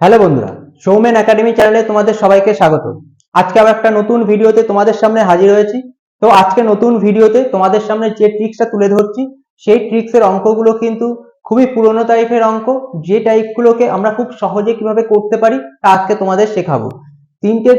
Hello বন্ধুরা, Soumen academy চ্যানেলে তোমাদের সবাইকে স্বাগত। আজকে আবার একটা নতুন ভিডিওতে তোমাদের সামনে হাজির হয়েছি। তো আজকে নতুন ভিডিওতে তোমাদের সামনে যে ট্রিক্সটা তুলে ধরছি, সেই ট্রিক্সের অঙ্কগুলো কিন্তু খুবই পুরনো টাইপের অঙ্ক। যে টাইপগুলোকে আমরা খুব সহজে কীভাবে করতে পারি, তা আজকে তোমাদের শেখাবো। তিনটে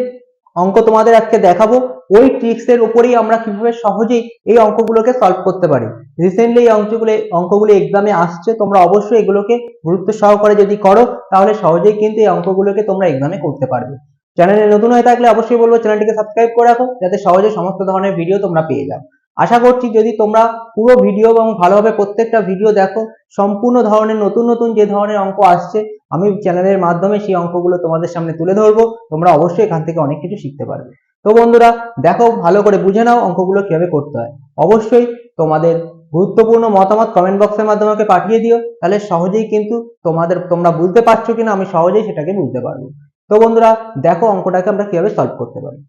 অঙ্ক তোমাদের আজকে দেখাবো। ওই ট্রিক্সের উপরেই আমরা কীভাবে সহজেই এই অঙ্কগুলোকে সলভ করতে পারি। রিসেন্টলি এই অঙ্কগুলো অঙ্কগুলো এক্সামে আসছে, তোমরা অবশ্যই এগুলোকে গুরুত্ব সহকারে যদি করো, তাহলে সহজেই কিন্তু এই অঙ্কগুলোকে তোমরা এক্সামে করতে পারবে। চ্যানেলে নতুন হয়ে থাকলে অবশ্যই বলব চ্যানেলটিকে সাবস্ক্রাইব করে রাখো, যাতে সহজে সমস্ত ধরনের ভিডিও তোমরা পেয়ে যাও। আশা করছি যদি তোমরা পুরো ভিডিও এবং ভালোভাবে প্রত্যেকটা ভিডিও দেখো, সম্পূর্ণ ধরনের, নতুন নতুন যে ধরনের অঙ্ক আসছে, আমি চ্যানেলের মাধ্যমে সেই অঙ্কগুলো তোমাদের সামনে তুলে ধরবো। তোমরা অবশ্যই এখান থেকে অনেক কিছু শিখতে পারবে। তো বন্ধুরা, দেখো, ভালো করে বুঝে নাও অঙ্কগুলো কীভাবে করতে হয়। অবশ্যই তোমাদের গুরুত্বপূর্ণ মতামত কমেন্ট বক্সের মাধ্যমে আমাকে পাঠিয়ে দিও। তাহলে সহজেই কিন্তু তোমাদের, তোমরা বুঝতে পারছ কিনা, আমি সহজেই সেটাকে বুঝতে পারব। তো বন্ধুরা, দেখো অঙ্কটাকে আমরা কীভাবে সলভ করতে পারি।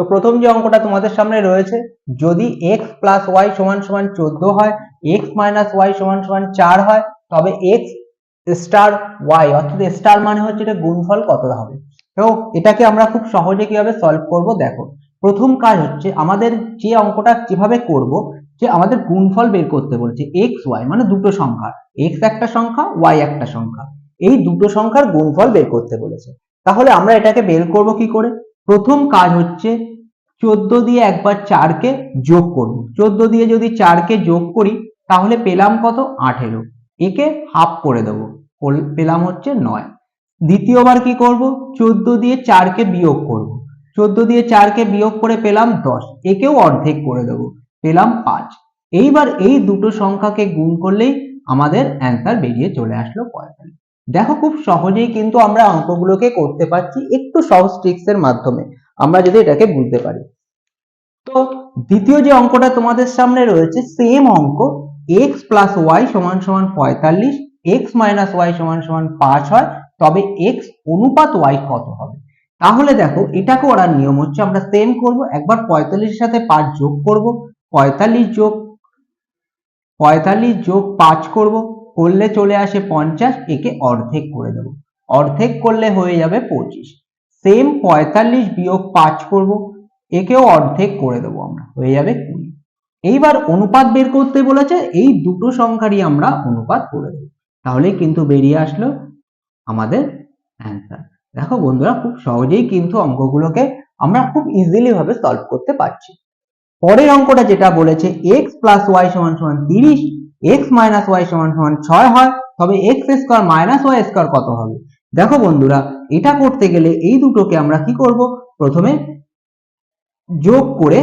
তো প্রথম যে অঙ্কটা তোমাদের সামনে রয়েছে, যদি x প্লাস ওয়াই সমান সমান চোদ্দ হয়, x মাইনাস ওয়াই সমান সমান চার হয়, তবে x স্টার ওয়াই অর্থাৎ স্টার মানে হচ্ছে এটা গুণফল কত হবে? তো এটাকে আমরা খুব সহজে কীভাবে সলভ করব দেখো, প্রথম কাজ হচ্ছে আমাদের যে অঙ্কটা কীভাবে করব, যে আমাদের গুণফল বের করতে বলছে এক্স ওয়াই মানে দুটো সংখ্যা এক্স একটা সংখ্যা ওয়াই একটা সংখ্যা, এই দুটো সংখ্যার গুণফল বের করতে বলেছে। তাহলে আমরা এটাকে বের করব কি করে? প্রথম কাজ হচ্ছে চোদ্দ দিয়ে একবার চারকে যোগ করব চোদ্দ দিয়ে যদি চারকে যোগ করি, তাহলে পেলাম কত? আঠেরো। একে হাফ করে দেবো। পল- পেলাম হচ্ছে নয়। দ্বিতীয়বার কি করব? চোদ্দ দিয়ে চারকে বিয়োগ করব। চোদ্দ দিয়ে চারকে বিয়োগ করে পেলাম দশ। একেও অর্ধেক করে দেবো। পেলাম পাঁচ। এইবার এই দুটো সংখ্যাকে গুণ করলেই আমাদের অ্যান্সার বেরিয়ে চলে আসলো পঁয়তাল্লিশ। দেখো খুব সহজেই কিন্তু আমরা অঙ্কগুলোকে করতে পারছি একটু সহজ ট্রিক্সের মাধ্যমে, আমরা যদি এটাকে বুঝতে পারি। তো দ্বিতীয় যে অঙ্কটা তোমাদের সামনে রয়েছে সেম অঙ্ক, x প্লাস ওয়াই সমান সমান পঁয়তাল্লিশ এক্স মাইনাস ওয়াই সমান সমান পাঁচ হয়, তবে x অনুপাত y কত হবে? তাহলে দেখো এটাকে ওরার নিয়ম হচ্ছে, আমরা সেম করব, একবার পঁয়তাল্লিশের সাথে পাঁচ যোগ করব, পঁয়তাল্লিশ যোগ পঁয়তাল্লিশ যোগ পাঁচ করব করলে চলে আসে পঞ্চাশ, একে অর্ধেক করে দেব। অর্ধেক করলে হয়ে যাবে পঁচিশ। সেম পঁয়তাল্লিশ বিয়োগ পাঁচ করব, একেও অর্ধেক করে দেবো আমরা, হয়ে যাবে কুড়ি। এইবার অনুপাত বের করতে বলেছে, এই দুটো সংখ্যারই আমরা অনুপাত করে দেবো। তাহলে কিন্তু বেরিয়ে আসলো আমাদের অ্যান্সার দেখো বন্ধুরা, খুব সহজেই কিন্তু অঙ্কগুলোকে আমরা খুব ইজিলি ভাবে সলভ করতে পারছি। পরের অঙ্কটা যেটা বলেছে, x প্লাস ওয়াই সমান সমান তিরিশ এক্স মাইনাস ওয়াই সমান সমান ছয় হয়, তবে X square minus Y square কত হবে? দেখো বন্ধুরা, এটা করতে গেলে এই দুটোকে আমরা কি করব? প্রথমে যোগ করে,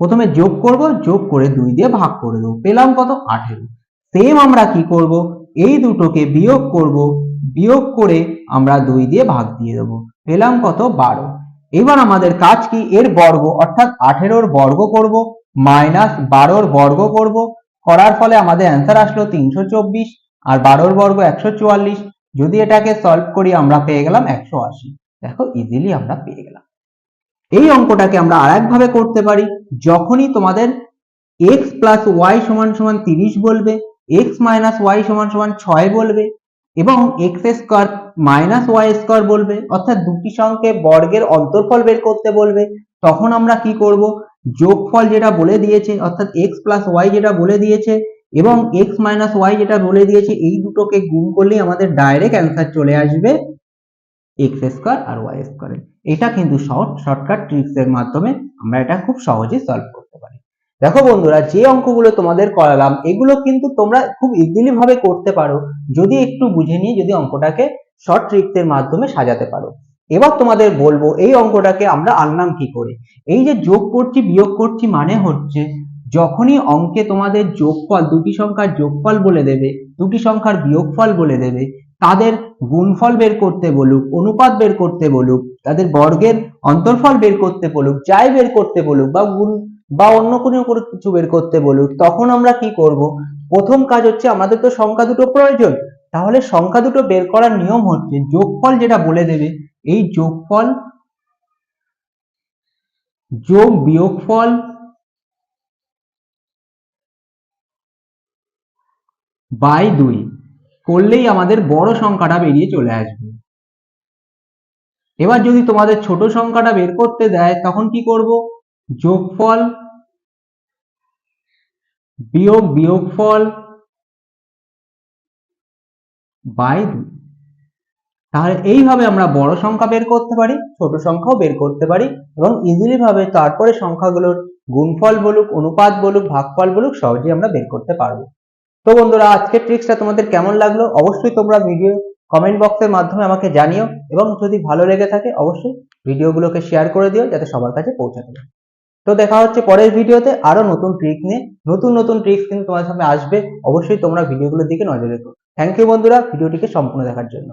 প্রথমে যোগ করব, যোগ করে দুই দিয়ে ভাগ করে দেবো। পেলাম কত? আঠেরো। সেম আমরা কি করব? এই দুটোকে বিয়োগ করব, বিয়োগ করে আমরা দুই দিয়ে ভাগ দিয়ে দেবো। পেলাম কত? বারো। এবার আমাদের কাজ কি? এর বর্গ, অর্থাৎ আঠেরোর বর্গ করব মাইনাস বারোর বর্গ করব। করার ফলে আমাদের অ্যান্সার আসলো তিনশো চব্বিশ আর বারোর বর্গ একশো চুয়াল্লিশ। যদি এটাকে সলভ করি, আমরা পেয়ে গেলাম একশো আশি। দেখো ইজিলি আমরা পেয়ে গেলাম। এই অঙ্কটাকে আমরা আর ভাবে করতে পারি। যখনই তোমাদের x প্লাস ওয়াই সমান সমান তিরিশ বলবে, x মাইনাস ওয়াই সমান সমান ছয় বলবে এবং X square minus Y square বলবে, অর্থাৎ দুটি সংখ্যে বর্গের অন্তর্ফল বের করতে বলবে, তখন আমরা কি করব? যোগফল যেটা বলে দিয়েছে, অর্থাৎ এক্স প্লাস ওয়াই যেটা বলে দিয়েছে, এবং এক্স মাইনাস ওয়াই যেটা বলে দিয়েছে, এই দুটোকে গুণ করলেই আমাদের ডাইরেক্ট অ্যান্সার চলে আসবে এক্স স্কোয়ার আর ওয়াই স্কোয়ার এটা কিন্তু শর্ট শর্টকাট ট্রিক্স এর মাধ্যমে আমরা এটা খুব সহজে সলভ করতে পারি। দেখো বন্ধুরা, যে অঙ্কগুলো তোমাদের করালাম, এগুলো কিন্তু তোমরা খুব ইজিলি ভাবে করতে পারো। যদি একটু বুঝে নিয়ে যদি অঙ্কটাকে শর্ট ট্রিক্স এর মাধ্যমে সাজাতে পারো। এবার তোমাদের বলব, এই অঙ্কটাকে আমরা আনলাম কি করে? এই যে যোগ করছি, বিয়োগ করছি মানে হচ্ছে, যখনই অঙ্কে তোমাদের যোগফল, দুটি সংখ্যার যোগফল বলে দেবে, দুটি সংখ্যার বিয়োগফল বলে দেবে, তাদের গুণফল বের করতে বলুক, অনুপাত বের করতে বলুক, তাদের বর্গের অন্তর্ফল বের করতে বলুক, যাই বের করতে বলুক বা গুণ বা অন্য কোনো কিছু বের করতে বলুক, তখন আমরা কি করব? প্রথম কাজ হচ্ছে আমাদের তো সংখ্যা দুটো প্রয়োজন। তাহলে সংখ্যা দুটো বের করার নিয়ম হচ্ছে যোগফল যেটা বলে দেবে, এই যোগফল যোগ বিয়োগফল বাই দুই করলেই আমাদের বড় সংখ্যাটা বেরিয়ে চলে আসবে। এবার যদি তোমাদের ছোট সংখ্যাটা বের করতে দেয়, তখন কি করব? যোগফল বিয়োগ বিয়োগফল বাই দুই। তাহলে এইভাবে আমরা বড় সংখ্যা বের করতে পারি, ছোট সংখ্যাও বের করতে পারি এবং ইজিলি ভাবে তারপরে সংখ্যাগুলোর গুণফল বলুক, অনুপাত বলুক, ভাগফল বলুক, সহজেই আমরা বের করতে পারব। তো বন্ধুরা, আজকের ট্রিক্সটা তোমাদের কেমন লাগল? অবশ্যই তোমরা ভিডিও কমেন্ট বক্সের মাধ্যমে আমাকে জানিও এবং যদি ভালো লেগে থাকে, অবশ্যই ভিডিওগুলোকে শেয়ার করে দিও যাতে সবার কাছে পৌঁছাতে পারে তো দেখা হচ্ছে পরের ভিডিওতে আরও নতুন ট্রিক নিয়ে। নতুন নতুন ট্রিক্স কিন্তু তোমার সামনে আসবে। অবশ্যই তোমরা ভিডিওগুলোর দিকে নজর রেখো। থ্যাংক ইউ বন্ধুরা, ভিডিওটিকে সম্পূর্ণ দেখার জন্য।